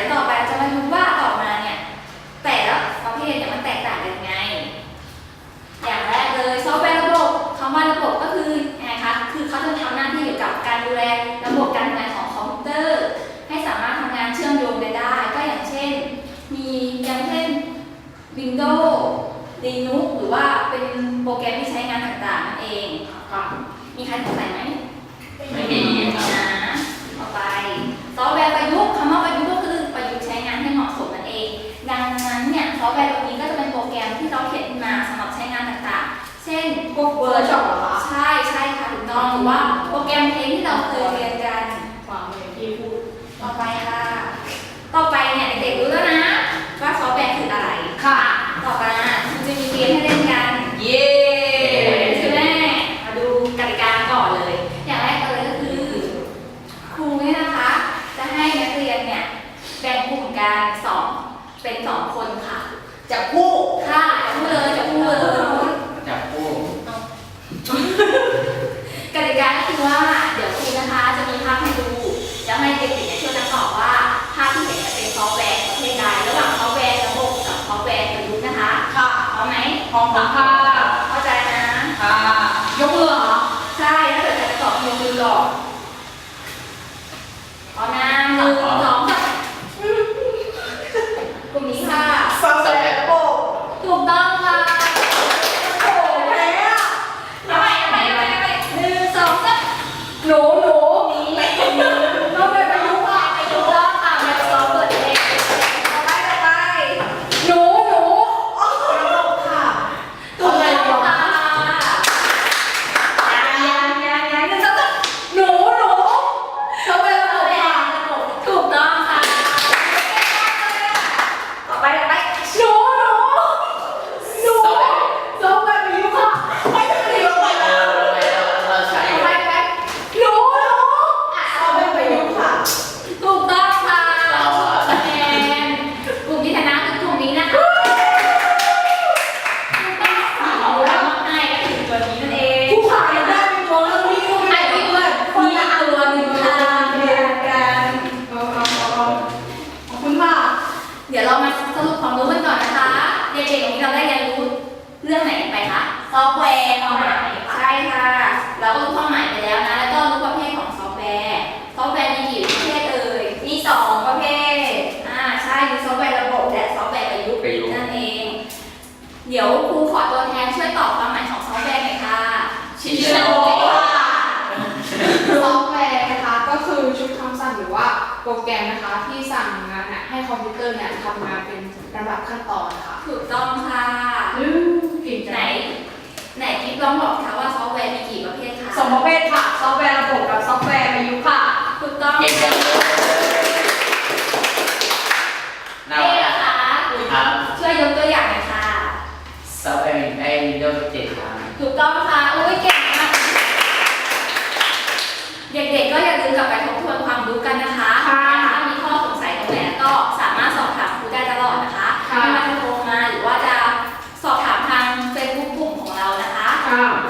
ดี๋ยวต่อไปเราจะมาดูว่าต่อมาเนี่ยแต่ละประเภทเนี่ยมันแตกต่างกันยังไง อย่างแรกเลยซอฟต์แวร์ระบบคำว่าระบบก็คือไงคะคือเขาจะทำหน้าที่เกี่ยวกับการดูแลระบบการทำงานของคอมพิวเตอร์ ให้สามารถทำงานเชื่อมโยงกันได้ ก็อย่างเช่น มีอย่างเช่น Windows Linux หรือว่าเป็นโปรแกรมที่ใช้งานต่างๆนั่นเองค่ะมีใครสงสัยไหมไม่มี วกเวอร์ช็อปเหรอคะใช่ใช่ค่ะถูกต้องหรือว่าโปรแกรมเพลงที่เราเคยเรียนกันฟังเลยที่พูดต่อไปค่ะ ต่อไปเนี่ยเด็กๆรู้แล้วนะ ว่าซอฟต์แวร์คืออะไร ค่ะ ต่อไปคุณจะมีเกมให้เล่นกัน เย้ใช่ไหมมาดูกติกาก่อนเลย อย่างแรกเลยก็คือ ครูเนี่ยนะคะ จะให้นักเรียนเนี่ยแบ่งกลุ่มกันสองเป็นสองคนค่ะ จะพูด ร้อมไหม พร้อมค่ะ เข้าใจนะ ค่ะ ยกมือเหรอ ใช่ถ้าเกิดใครจะตอบยกมือก่อนพร้อมนะหนึ่งสองสามกลุ่มนี้ค่ะ ซอฟต์แวร์ระบบ ถูกต้องค่ะ โอ้แม่อะ เอาใหม่เอาใหม่เอาใหม่เอาใหม่หนึ่งสองสาม หนูหนู นี้ ต้องเป็นประยุกต์อะ ถูกต้องค่ะ Microsoft Word เองต่อไปต่อไป หนูหนูอ๋อระบบค่ะ ถูกต้องค่ะยังยังยังยังหนึ่งสองสาม หนูหนูซอฟต์แวร์ระบบค่ะ ถูกต้องค่ะ ต่อไปต่อไป หนูหนูหนูซอฟต์แวร์ประยุกต์ค่ะไม่ใช่ประยุกต์ค่ะ เราเราใช้ ต่อไปต่อไป หนูหนูซอฟต์แวร์ประยุกต์ค่ะ ถูกต้องค่ะคะแนนกลุ่มที่ชนะคือกลุ่มนี้นะคะถูกต้องค่ะเอาไว้มอบให้ก็คือตัวนี้นั่นเอง ผู้ขายได้เป็นตัวแล้วนี่ก็ ไอ้ ไม่ ที่ ได้ เพื่ เพื่ อ อน น มีตัวหนึ่งค่ะเรียนกัน เอาเอาเอาเอาขอบคุณค่ะ เดี๋ยวเรามาสรุปความรู้กันก่อนนะคะ เด็กๆวันนี้เราได้เรียนรู้เรื่องไหนไปคะ ซ อฟต์แวร์ความหมายใช่ค่ะ เราก็รู้ความหมายไปแล้วนะ แล้วก็รู้ประเภทของซอฟต์แวร์ ซอฟต์แวร์มีกี่ประเภทเอ่ย มีสองประเภท อ่า ใช่มีซอฟต์แวร์ระบบและซอฟต์แวร์ประยุกต์ประยุกต์ นั่นเอง เดี๋ยวครูขอตัวแทนช่วยตอบความหมายของซอฟต์แวร์หน่อยค่ะชิโโชว์ค่ะซอฟต์แวร์นะคะก็คือชุดคำสั่งหรือว่าโปรแกรมนะคะที่สั่งงานน่ะให้คอมพิวเตอร์เนี่ยทำงานเป็นลำดับขั้นตอนค่ะถูกต้องค่ะอืมเก่งจัไหนง ไหนคลิฟลองบอกค่ะว่าซอฟต์แวร์มีกี่ประเภทคะสองประเภทค่ะ ซอฟต์แวร์ระบบกับซอฟต์แวร์ประยุกค่ะ ถูกต้องเย้ เลยเอ๊ะเหคะครับ ช่วยยกตัวอย่างหน่อยค่ะ ซอฟต์แวร์ไอ้วินโดว์เจ็ดค่ะถูกต้องค่ะ อุ้ยเก่งมาก เด็กๆก็อย่าลืมกลับไปทบ ข้าว